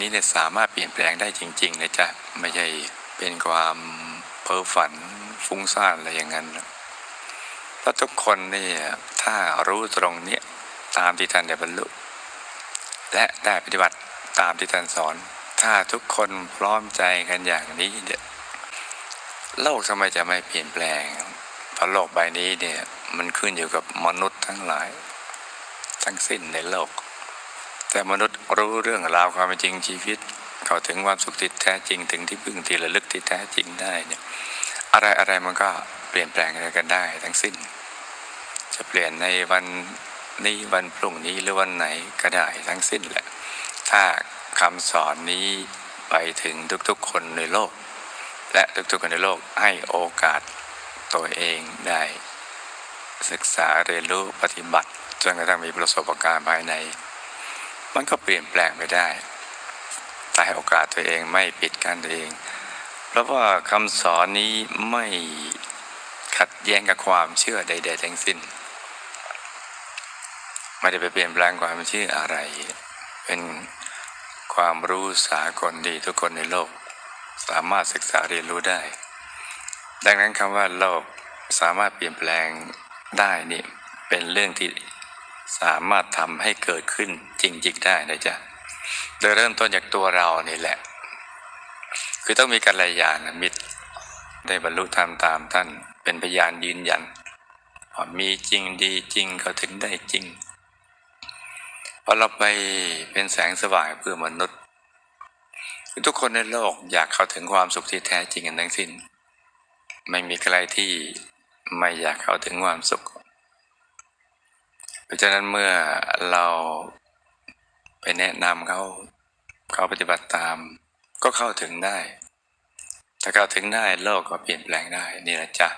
นี้เนี่ยสามารถเปลี่ยนแปลงได้จริงๆนะจ๊ะไม่ใช่เป็นความเพ้อฝันฟุ้งซ่านอะไรอย่างนั้นนะเพราทุกคนเนี่ยถ้ารู้ตรงเนี้ยตามที่ท่านได้บรรลุและได้ปฏิบัติตามที่ท่านสอน ถ้าทุกคนพร้อมใจกันอย่างนี้เนี่ยโลกทำไมจะไม่เปลี่ยนแปลงเพราะโลกใบนี้เนี่ยมันขึ้นอยู่กับมนุษย์ทั้งหลาย ทั้งสิ้นในโลก แต่มนุษย์รู้เรื่องราวความเป็นจริงชีวิต เข้าถึงความสุขที่แท้จริงถึงที่พึ่งที่ระลึกที่แท้จริงได้เนี่ยอะไรอะไรมันก็เปลี่ยนแปลงอะไรกันได้ทั้งสิ้น จะเปลี่ยนในวันนี้วันพรุ่งนี้หรือวันไหนก็ได้ทั้งสิ้นแหละ ถ้าคำสอนนี้ไปถึงทุกๆคนในโลก และทุกๆคนในโลกให้โอกาสตัวเองได้ ศึกษาเรียนรู้ปฏิบัติจนกระทั่งมีประสบการณ์ภายใน มันก็เปลี่ยนแปลงไปได้แต่ให้โอกาสตัวเองไม่ปิดกั้นตัวเอง เพราะว่าคำสอนนี้ไม่ขัดแย้งกับความเชื่อใด ๆ ทั้งสิ้น ไม่ได้ไปเปลี่ยนแปลงความเชื่ออะไร เป็นความรู้สากลที่ทุกคนในโลก สามารถศึกษาเรียนรู้ได้ ดังนั้นคำว่าโลกสามารถเปลี่ยนแปลงได้นี่เป็นเรื่องที่ สามารถทำให้เกิดขึ้นจริง ๆ ได้นะจ๊ะโดยเริ่มต้นจากตัวเรานี่แหละ คือต้องมีกัลยาณมิตร ได้บรรลุธรรมตามท่านเป็นพยานยืนยันมีจริงดีจริงเขาถึงได้จริงพอเราไปเป็นแสงสว่างเพื่อมนุษย์คือทุกคนในโลกอยากเข้าถึงความสุขที่แท้จริงกันทั้งสิ้น ไม่มีใครที่ไม่อยากเข้าถึงความสุข เพราะฉะนั้นเมื่อเราไปแนะนำเขาเขาปฏิบัติตาม ก็เข้าถึงได้ ถ้าเข้าถึงได้โลกก็เปลี่ยนแปลงได้นี่แหละจ้ะ